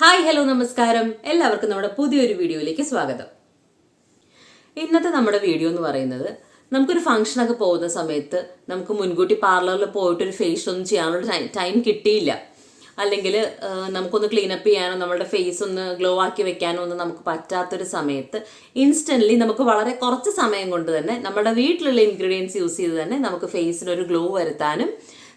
Hi hello നമസ്കാരം. എല്ലാവർക്കും നമ്മുടെ പുതിയൊരു വീഡിയോയിലേക്ക് സ്വാഗതം. ഇന്നത്തെ നമ്മുടെ വീഡിയോ എന്ന് പറയുന്നത് നമുക്കൊരു ഫംഗ്ഷനൊക്കെ പോകുന്ന സമയത്ത് നമുക്ക് മുൻകൂട്ടി പാർലറിൽ പോയിട്ട് ഒരു ഫേസ് ഒന്നും ചെയ്യാനുള്ള ടൈം കിട്ടിയില്ല. അല്ലെങ്കിൽ നമുക്കൊന്ന് ക്ലീനപ്പ് ചെയ്യാനോ നമ്മുടെ ഫേസ് ഒന്ന് ഗ്ലോ ആക്കി വെക്കാനോ ഒന്നും നമുക്ക് പറ്റാത്തൊരു സമയത്ത് ഇൻസ്റ്റന്റ്ലി നമുക്ക് വളരെ കുറച്ച് സമയം കൊണ്ട് തന്നെ നമ്മുടെ വീട്ടിലുള്ള ഇൻഗ്രീഡിയൻസ് യൂസ് ചെയ്ത് തന്നെ നമുക്ക് ഫേസിന് ഒരു ഗ്ലോ വരുത്താനും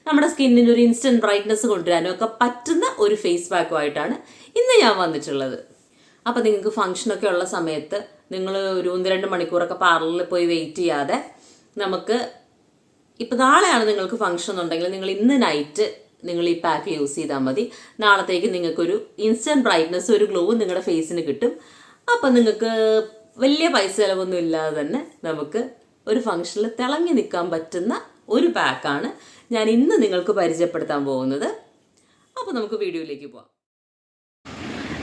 നമ്മുടെ സ്കിന്നിന് ഒരു ഇൻസ്റ്റന്റ് ബ്രൈറ്റ്നസ് കൊണ്ടുവരാനും ഒക്കെ പറ്റുന്ന ഒരു ഫേസ് പാക്കുമായിട്ടാണ് ഇന്ന് ഞാൻ വന്നിട്ടുള്ളത്. അപ്പോൾ നിങ്ങൾക്ക് ഫംഗ്ഷനൊക്കെ ഉള്ള സമയത്ത് നിങ്ങൾ ഒരു ഒന്ന് രണ്ട് മണിക്കൂറൊക്കെ പാർലറിൽ പോയി വെയിറ്റ് ചെയ്യാതെ നമുക്ക് ഇപ്പം നാളെയാണ് നിങ്ങൾക്ക് ഫംഗ്ഷൻ ഉണ്ടെങ്കിൽ നിങ്ങൾ ഇന്ന് നൈറ്റ് നിങ്ങൾ ഈ പാക്ക് യൂസ് ചെയ്താൽ മതി. നാളത്തേക്ക് നിങ്ങൾക്കൊരു ഇൻസ്റ്റന്റ് ബ്രൈറ്റ്നസ് ഒരു ഗ്ലോ നിങ്ങളുടെ ഫേസിന് കിട്ടും. അപ്പം നിങ്ങൾക്ക് വലിയ പൈസ ചിലവൊന്നും ഇല്ലാതെ തന്നെ നമുക്ക് ഒരു ഫംഗ്ഷനിൽ തിളങ്ങി നിൽക്കാൻ പറ്റുന്ന ഒരു പാക്കാണ് ഞാൻ ഇന്ന് നിങ്ങൾക്ക് പരിചയപ്പെടുത്താൻ പോകുന്നത്. അപ്പോൾ നമുക്ക് വീഡിയോയിലേക്ക് പോവാം.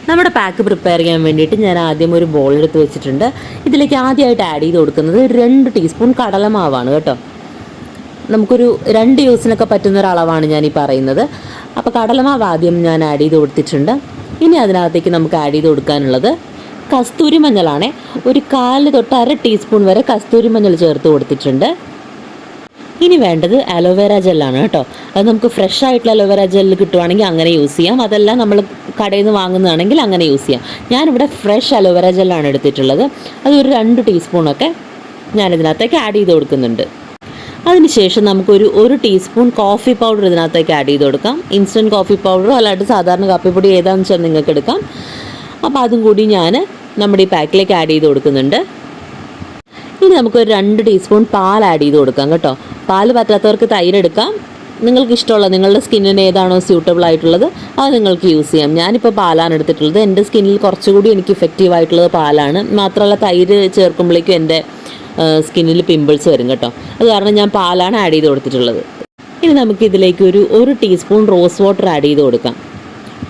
നമ്മുടെ പാക്ക് പ്രിപ്പയർ ചെയ്യാൻ വേണ്ടിയിട്ട് ഞാൻ ആദ്യം ഒരു ബോൾ എടുത്ത് വെച്ചിട്ടുണ്ട്. ഇതിലേക്ക് ആദ്യമായിട്ട് ആഡ് ചെയ്ത് കൊടുക്കുന്നത് രണ്ട് ടീസ്പൂൺ കടലമാവാണ് കേട്ടോ. നമുക്കൊരു രണ്ട് യൂസിനൊക്കെ പറ്റുന്ന ഒരളവാണ് ഞാൻ ഈ പറയുന്നത്. അപ്പോൾ കടലമാവ് ആദ്യം ഞാൻ ആഡ് ചെയ്ത് കൊടുത്തിട്ടുണ്ട്. ഇനി അതിനകത്തേക്ക് നമുക്ക് ആഡ് ചെയ്ത് കൊടുക്കാനുള്ളത് കസ്തൂരി മഞ്ഞളാണ്. ഒരു കാൽ തൊട്ട് അര ടീസ്പൂൺ വരെ കസ്തൂരി മഞ്ഞൾ ചേർത്ത് കൊടുത്തിട്ടുണ്ട്. ഇനി വേണ്ടത് അലോവേര ജെല്ലാണ് കേട്ടോ. അത് നമുക്ക് ഫ്രഷ് ആയിട്ടുള്ള അലോവേര ജെല്ല് കിട്ടുവാണെങ്കിൽ അങ്ങനെ യൂസ് ചെയ്യാം. അതല്ല നമ്മൾ കടയിൽ നിന്ന് വാങ്ങുന്നതാണെങ്കിൽ അങ്ങനെ യൂസ് ചെയ്യാം. ഞാനിവിടെ ഫ്രഷ് അലോവേര ജെല്ലാണ് എടുത്തിട്ടുള്ളത്. അത് ഒരു രണ്ട് ടീസ്പൂണൊക്കെ ഞാനിതിനകത്തേക്ക് ആഡ് ചെയ്ത് കൊടുക്കുന്നുണ്ട്. അതിനുശേഷം നമുക്കൊരു ഒരു ടീസ്പൂൺ കോഫി പൗഡർ ഇതിനകത്തേക്ക് ആഡ് ചെയ്ത് കൊടുക്കാം. ഇൻസ്റ്റന്റ് കോഫി പൗഡറോ അല്ലാണ്ട് സാധാരണ കാപ്പിപ്പൊടി ഏതാണെന്ന് വെച്ചാൽ നിങ്ങൾക്ക് എടുക്കാം. അപ്പോൾ അതും കൂടി ഞാൻ നമ്മുടെ ഈ പാക്കിലേക്ക് ആഡ് ചെയ്ത് കൊടുക്കുന്നുണ്ട്. ഇനി നമുക്കൊരു രണ്ട് ടീസ്പൂൺ പാൽ ആഡ് ചെയ്ത് കൊടുക്കാം കേട്ടോ. പാൽ പറ്റാത്തവർക്ക് തൈര് എടുക്കാം. നിങ്ങൾക്ക് ഇഷ്ടമുള്ള നിങ്ങളുടെ സ്കിന്നിന് ഏതാണോ സ്യൂട്ടബിൾ ആയിട്ടുള്ളത് അത് നിങ്ങൾക്ക് യൂസ് ചെയ്യാം. ഞാനിപ്പോൾ പാലാണ് എടുത്തിട്ടുള്ളത്. എന്റെ സ്കിന്നിൽ കുറച്ചുകൂടി എനിക്ക് ഇഫക്റ്റീവ് ആയിട്ടുള്ളത് പാലാണ്. മാത്രമല്ല തൈര് ചേർക്കുമ്പോഴേക്കും എന്റെ സ്കിന്നിൽ പിമ്പിൾസ് വരും കേട്ടോ. അത് കാരണം ഞാൻ പാലാണ് ആഡ് ചെയ്ത് കൊടുത്തിട്ടുള്ളത്. ഇനി നമുക്ക് ഇതിലേക്ക് ഒരു ഒരു ടീസ്പൂൺ റോസ് വാട്ടർ ആഡ് ചെയ്ത് കൊടുക്കാം.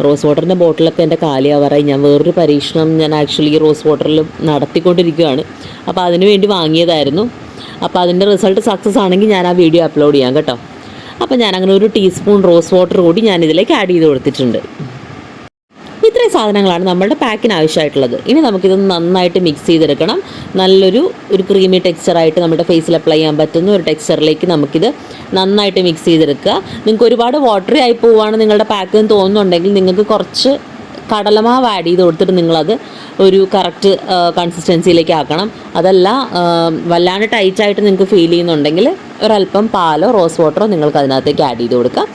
റോസ് വാട്ടറിന്റെ ബോട്ടിലൊക്കെ എന്റെ കാലിയാവാറായി. ഞാൻ വേറൊരു പരീക്ഷണം ഞാൻ ആക്ച്വലി റോസ് വാട്ടറിൽ നടത്തിക്കൊണ്ടിരിക്കുകയാണ് അപ്പോൾ അതിന് വേണ്ടി വാങ്ങിയതായിരുന്നു. അപ്പോൾ അതിന്റെ റിസൾട്ട് സക്സസ് ആണെങ്കിൽ ഞാൻ ആ വീഡിയോ അപ്ലോഡ് ചെയ്യാം കേട്ടോ. അപ്പോൾ ഞാൻ അങ്ങനെ ഒരു ടീസ്പൂൺ റോസ് വാട്ടർ കൂടി ഞാൻ ഇതിലേക്ക് ആഡ് ചെയ്ത് കൊടുത്തിട്ടുണ്ട്. ഇത്രയും സാധനങ്ങളാണ് നമ്മളുടെ പാക്കിന് ആവശ്യമായിട്ടുള്ളത്. ഇനി നമുക്കിത് നന്നായിട്ട് മിക്സ് ചെയ്തെടുക്കണം. നല്ലൊരു ഒരു ക്രീമി ടെക്സ്ചറായിട്ട് നമ്മുടെ ഫേസിൽ അപ്ലൈ ചെയ്യാൻ പറ്റുന്ന ഒരു ടെക്സ്ചറിലേക്ക് നമുക്കിത് നന്നായിട്ട് മിക്സ് ചെയ്തെടുക്കുക. നിങ്ങൾക്ക് ഒരുപാട് വാട്ടറി ആയി പോവുകയാണ് നിങ്ങളുടെ പാക്ക് എന്ന് തോന്നുന്നുണ്ടെങ്കിൽ നിങ്ങൾക്ക് കുറച്ച് കടലമാവ് ആഡ് ചെയ്ത് കൊടുത്തിട്ട് നിങ്ങളത് ഒരു കറക്റ്റ് കൺസിസ്റ്റൻസിയിലേക്ക് ആക്കണം. അതല്ല വല്ലാണ്ട് ടൈറ്റായിട്ട് നിങ്ങൾക്ക് ഫീൽ ചെയ്യുന്നുണ്ടെങ്കിൽ ഒരല്പം പാലോ റോസ് വാട്ടറോ നിങ്ങൾക്ക് അതിനകത്തേക്ക് ആഡ് ചെയ്ത് കൊടുക്കാം.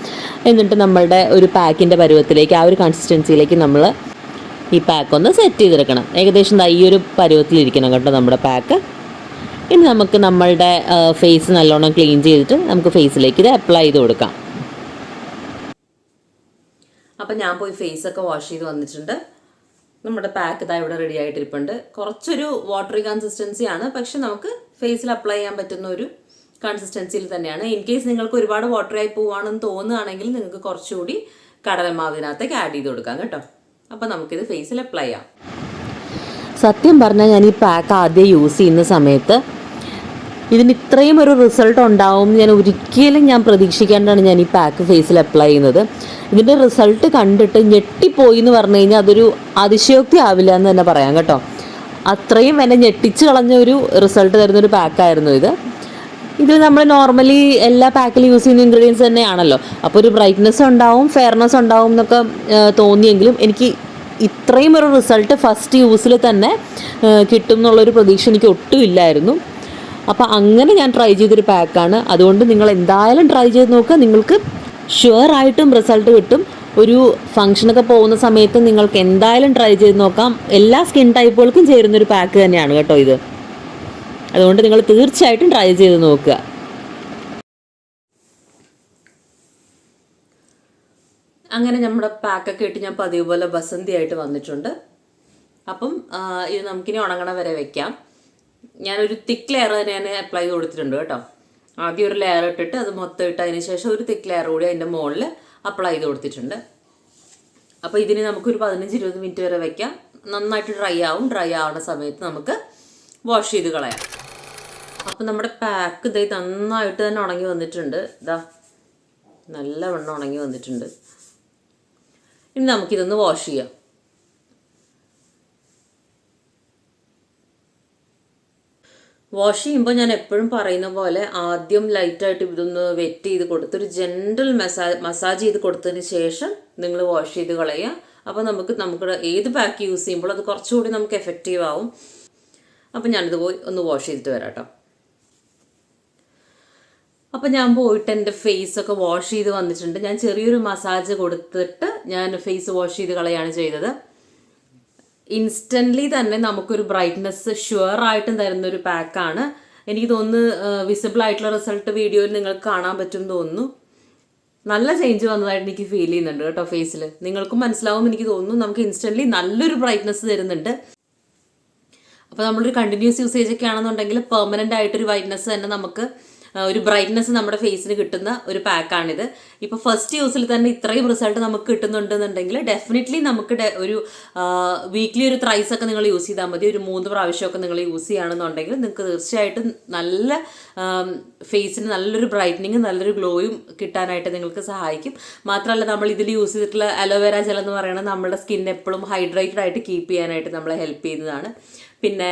എന്നിട്ട് നമ്മളുടെ ഒരു പാക്കിന്റെ പരുവത്തിലേക്ക് ആ ഒരു കൺസിസ്റ്റൻസിയിലേക്ക് നമ്മൾ ഈ പാക്ക് ഒന്ന് സെറ്റ് ചെയ്തെടുക്കണം. ഏകദേശം ഈ ഒരു പരുവത്തിലിരിക്കണം കേട്ടോ നമ്മുടെ പാക്ക് ഇനി നമുക്ക് നമ്മളുടെ ഫേസ് നല്ലോണം ക്ലീൻ ചെയ്തിട്ട് നമുക്ക് ഫേസിലേക്ക് ഇത് അപ്ലൈ ചെയ്ത് കൊടുക്കാം. അപ്പം ഞാൻ പോയി ഫേസ് ഒക്കെ വാഷ് ചെയ്ത് വന്നിട്ടുണ്ട്. നമ്മുടെ പാക്ക് ഇതാ ഇവിടെ റെഡി ആയിട്ടിരിപ്പുണ്ട്. കുറച്ചൊരു വാട്ടറി കൺസിസ്റ്റൻസി ആണ്. പക്ഷെ നമുക്ക് ഫേസിൽ അപ്ലൈ ചെയ്യാൻ പറ്റുന്ന ഒരു കൺസിസ്റ്റൻസിയിൽ തന്നെയാണ്. ഇൻ കേസ് നിങ്ങൾക്ക് ഒരുപാട് വാട്ടറി ആയി പോവാണെന്ന് തോന്നുകയാണെങ്കിൽ നിങ്ങൾക്ക് കുറച്ചുകൂടി കടലമാവിനകത്തേക്ക് ആഡ് ചെയ്ത് കൊടുക്കാം കേട്ടോ. അപ്പം നമുക്കിത് ഫേസിൽ അപ്ലൈ ചെയ്യാം. സത്യം പറഞ്ഞാൽ ഞാൻ ഈ പാക്ക് ആദ്യം യൂസ് ചെയ്യുന്ന സമയത്ത് ഇതിന് ഇത്രയും ഒരു റിസൾട്ട് ഉണ്ടാവും ഞാൻ ഒരിക്കലും ഞാൻ പ്രതീക്ഷിക്കാണ്ടാണ് ഞാൻ ഈ പാക്ക് ഫേസിൽ അപ്ലൈ ചെയ്യുന്നത്. ഇതിന്റെ റിസൾട്ട് കണ്ടിട്ട് ഞെട്ടിപ്പോയി എന്ന് പറഞ്ഞു കഴിഞ്ഞാൽ അതൊരു അതിശയോക്തി ആവില്ല എന്ന് തന്നെ പറയാം കേട്ടോ. അത്രയും എന്നെ ഞെട്ടിച്ച് കളഞ്ഞ ഒരു റിസൾട്ട് തരുന്ന ഒരു പാക്കായിരുന്നു ഇത്. ഇത് നമ്മൾ നോർമലി എല്ലാ പാക്കിലും യൂസ് ചെയ്യുന്ന ഇൻഗ്രീഡിയൻസ് തന്നെയാണല്ലോ. അപ്പോൾ ഒരു ബ്രൈറ്റ്നെസ് ഉണ്ടാവും ഫെയർനെസ് ഉണ്ടാവും എന്നൊക്കെ തോന്നിയെങ്കിലും എനിക്ക് ഇത്രയും ഒരു റിസൾട്ട് ഫസ്റ്റ് യൂസിൽ തന്നെ കിട്ടും എന്നുള്ളൊരു പ്രതീക്ഷ എനിക്ക് ഒട്ടും ഇല്ലായിരുന്നു. അപ്പോൾ അങ്ങനെ ഞാൻ ട്രൈ ചെയ്തൊരു പാക്കാണ് അതുകൊണ്ട് നിങ്ങൾ എന്തായാലും ട്രൈ ചെയ്ത് നോക്കുക നിങ്ങൾക്ക് ഷുവർ ആയിട്ടും റിസൾട്ട് കിട്ടും. ഒരു ഫംഗ്ഷനൊക്കെ പോകുന്ന സമയത്ത് നിങ്ങൾക്ക് എന്തായാലും ട്രൈ ചെയ്ത് നോക്കാം. എല്ലാ സ്കിൻ ടൈപ്പുകൾക്കും ചേരുന്ന ഒരു പാക്ക് തന്നെയാണ് കേട്ടോ ഇത്. അതുകൊണ്ട് നിങ്ങൾ തീർച്ചയായിട്ടും ട്രൈ ചെയ്ത് നോക്കുക. അങ്ങനെ നമ്മുടെ പാക്കൊക്കെ ഇട്ട് ഞാൻ പതിവ് പോലെ ബസന്തി ആയിട്ട് വന്നിട്ടുണ്ട്. അപ്പം ഇത് നമുക്കിനി ഉണങ്ങണ വരെ വെക്കാം. ഞാനൊരു തിക്ക് ലെയർ തന്നെ ഞാൻ അപ്ലൈ ചെയ്ത് കൊടുത്തിട്ടുണ്ട് കേട്ടോ. ആദ്യം ഒരു ലെയർ ഇട്ടിട്ട് അത് മൊത്തം ഇട്ട് അതിന് ശേഷം ഒരു തിക്ക് ലെയർ കൂടി അതിന്റെ മുകളിൽ അപ്ലൈ ചെയ്ത് കൊടുത്തിട്ടുണ്ട്. അപ്പോൾ ഇതിന് നമുക്കൊരു പതിനഞ്ച് ഇരുപത് മിനിറ്റ് വരെ വെക്കാം. നന്നായിട്ട് ഡ്രൈ ആവും. ഡ്രൈ ആവുന്ന സമയത്ത് നമുക്ക് വാഷ് ചെയ്ത് കളയാം. അപ്പം നമ്മുടെ പാക്ക് ഇതായി നന്നായിട്ട് തന്നെ ഉണങ്ങി വന്നിട്ടുണ്ട്. ഇതാ നല്ല വെണ്ണം ഉണങ്ങി വന്നിട്ടുണ്ട്. ഇനി നമുക്കിതൊന്ന് വാഷ് ചെയ്യാം. വാഷ് ചെയ്യുമ്പോൾ ഞാൻ എപ്പോഴും പറയുന്ന പോലെ ആദ്യം ലൈറ്റായിട്ട് ഇതൊന്ന് വെറ്റ് ചെയ്ത് കൊടുത്ത് ഒരു ജെൻറൽ മസാജ് മസാജ് ചെയ്ത് കൊടുത്തതിന് ശേഷം നിങ്ങൾ വാഷ് ചെയ്ത് കളയുക. അപ്പോൾ നമുക്ക് നമുക്ക് ഏത് പാക്ക് യൂസ് ചെയ്യുമ്പോൾ അത് കുറച്ചുകൂടി നമുക്ക് എഫക്റ്റീവ് ആവും. അപ്പോൾ ഞാനിത് പോയി ഒന്ന് വാഷ് ചെയ്തിട്ട് വരാം കേട്ടോ അപ്പോൾ ഞാൻ പോയിട്ട് എന്റെ ഫേസ് ഒക്കെ വാഷ് ചെയ്ത് വന്നിട്ടുണ്ട്. ഞാൻ ചെറിയൊരു മസാജ് കൊടുത്തിട്ട് ഞാൻ ഫേസ് വാഷ് ചെയ്ത് കളയാണ് ചെയ്തത്. ഇൻസ്റ്റന്റ്ലി തന്നെ നമുക്കൊരു ബ്രൈറ്റ്നെസ് ഷുവർ ആയിട്ടും തരുന്ന ഒരു പാക്കാണ് എനിക്ക് തോന്നുന്നു വിസിബിൾ ആയിട്ടുള്ള റിസൾട്ട് വീഡിയോയിൽ നിങ്ങൾക്ക് കാണാൻ പറ്റും തോന്നുന്നു. നല്ല ചേഞ്ച് വന്നതായിട്ട് എനിക്ക് ഫീൽ ചെയ്യുന്നുണ്ട് കേട്ടോ ഫേസിൽ നിങ്ങൾക്കും മനസ്സിലാവും എനിക്ക് തോന്നുന്നു നമുക്ക് ഇൻസ്റ്റന്റ്ലി നല്ലൊരു ബ്രൈറ്റ്നെസ് തരുന്നുണ്ട്. അപ്പോൾ നമ്മളൊരു കണ്ടിന്യൂസ് യൂസേജ് ഒക്കെ ആണെന്നുണ്ടെങ്കിൽ പെർമനന്റ് ആയിട്ടൊരു വൈറ്റ്നസ് തന്നെ നമുക്ക് ഒരു ബ്രൈറ്റ്നസ് നമ്മുടെ ഫേസിന് കിട്ടുന്ന ഒരു പാക്കാണിത് ഇപ്പോൾ ഫസ്റ്റ് യൂസിൽ തന്നെ ഇത്രയും റിസൾട്ട് നമുക്ക് കിട്ടുന്നുണ്ടെന്നുണ്ടെങ്കിൽ ഡെഫിനറ്റ്ലി നമുക്ക് ഒരു വീക്ക്ലി ഒരു ത്രൈസ് ഒക്കെ നിങ്ങൾ യൂസ് ചെയ്താൽ മതി. ഒരു മൂന്ന് പ്രാവശ്യമൊക്കെ നിങ്ങൾ യൂസ് ചെയ്യുകയാണെന്നുണ്ടെങ്കിൽ നിങ്ങൾക്ക് തീർച്ചയായിട്ടും നല്ല ഫേസിന് നല്ലൊരു ബ്രൈറ്റനിങ് നല്ലൊരു ഗ്ലോയും കിട്ടാനായിട്ട് നിങ്ങൾക്ക് സഹായിക്കും. മാത്രമല്ല നമ്മൾ ഇതിൽ യൂസ് ചെയ്തിട്ടുള്ള അലോവേര ജെൽ എന്ന് പറയുന്നത് നമ്മുടെ സ്കിൻ എപ്പോഴും ഹൈഡ്രേറ്റഡ് ആയിട്ട് കീപ്പ് ചെയ്യാനായിട്ട് നമ്മളെ ഹെൽപ്പ് ചെയ്യുന്നതാണ്. പിന്നെ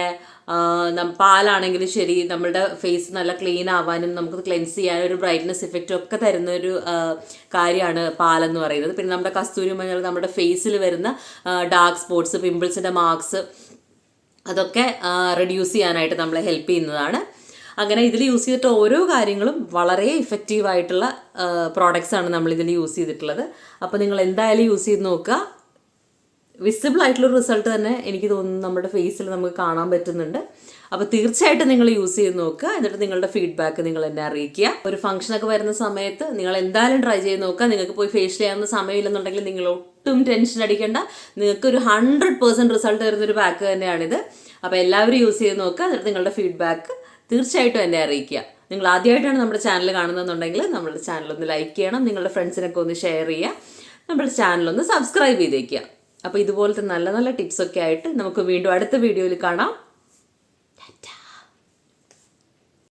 പാലാണെങ്കിലും ശരി നമ്മുടെ ഫേസ് നല്ല ക്ലീൻ ആവാനും നമുക്ക് ക്ലെൻസ് ചെയ്യാനും ഒരു ബ്രൈറ്റ്നസ് ഇഫക്റ്റും ഒക്കെ തരുന്ന ഒരു കാര്യമാണ് പാലെന്ന് പറയുന്നത്. പിന്നെ നമ്മുടെ കസ്തൂരി മഞ്ഞൾ നമ്മുടെ ഫേസിൽ വരുന്ന ഡാർക്ക് സ്പോട്ട്സ് പിമ്പിൾസിന്റെ മാർക്സ് അതൊക്കെ റെഡ്യൂസ് ചെയ്യാനായിട്ട് നമ്മളെ ഹെൽപ്പ് ചെയ്യുന്നതാണ്. അങ്ങനെ ഇതിൽ യൂസ് ചെയ്തിട്ട് ഓരോ കാര്യങ്ങളും വളരെ ഇഫക്റ്റീവായിട്ടുള്ള പ്രോഡക്റ്റ്സ് ആണ് നമ്മൾ ഇതിൽ യൂസ് ചെയ്തിട്ടുള്ളത്. അപ്പോൾ നിങ്ങൾ എന്തായാലും യൂസ് ചെയ്ത് നോക്കുക. വിസിബിൾ ആയിട്ടുള്ള റിസൾട്ട് തന്നെ എനിക്ക് തോന്നുന്നു നമ്മുടെ ഫേസിൽ നമുക്ക് കാണാൻ പറ്റുന്നുണ്ട്. അപ്പോൾ തീർച്ചയായിട്ടും നിങ്ങൾ യൂസ് ചെയ്ത് നോക്കുക. എന്നിട്ട് നിങ്ങളുടെ ഫീഡ്ബാക്ക് നിങ്ങൾ എന്നെ അറിയിക്കുക. ഒരു ഫംഗ്ഷനൊക്കെ വരുന്ന സമയത്ത് നിങ്ങൾ എന്തായാലും ട്രൈ ചെയ്ത് നോക്കുക. നിങ്ങൾക്ക് പോയി ഫേഷ്യൽ ചെയ്യാവുന്ന സമയമില്ലെന്നുണ്ടെങ്കിൽ നിങ്ങൾ ഒട്ടും ടെൻഷൻ അടിക്കേണ്ട. നിങ്ങൾക്ക് ഒരു ഹൺഡ്രഡ് പേഴ്സന്റ് റിസൾട്ട് തരുന്ന ഒരു പാക്ക് തന്നെയാണിത്. അപ്പോൾ എല്ലാവരും യൂസ് ചെയ്ത് നോക്കുക. എന്നിട്ട് നിങ്ങളുടെ ഫീഡ്ബാക്ക് തീർച്ചയായിട്ടും എന്നെ അറിയിക്കുക. നിങ്ങൾ ആദ്യമായിട്ടാണ് നമ്മുടെ ചാനൽ കാണുന്നതെന്നുണ്ടെങ്കിൽ നമ്മുടെ ചാനൽ ഒന്ന് ലൈക്ക് ചെയ്യണം. നിങ്ങളുടെ ഫ്രണ്ട്സിനൊക്കെ ഒന്ന് ഷെയർ ചെയ്യുക. നമ്മുടെ ചാനൽ ഒന്ന് സബ്സ്ക്രൈബ് ചെയ്തേക്കുക. അപ്പോൾ ഇതുപോലത്തെ നല്ല നല്ല ടിപ്സൊക്കെ ആയിട്ട് നമുക്ക് വീണ്ടും അടുത്ത വീഡിയോയിൽ കാണാം.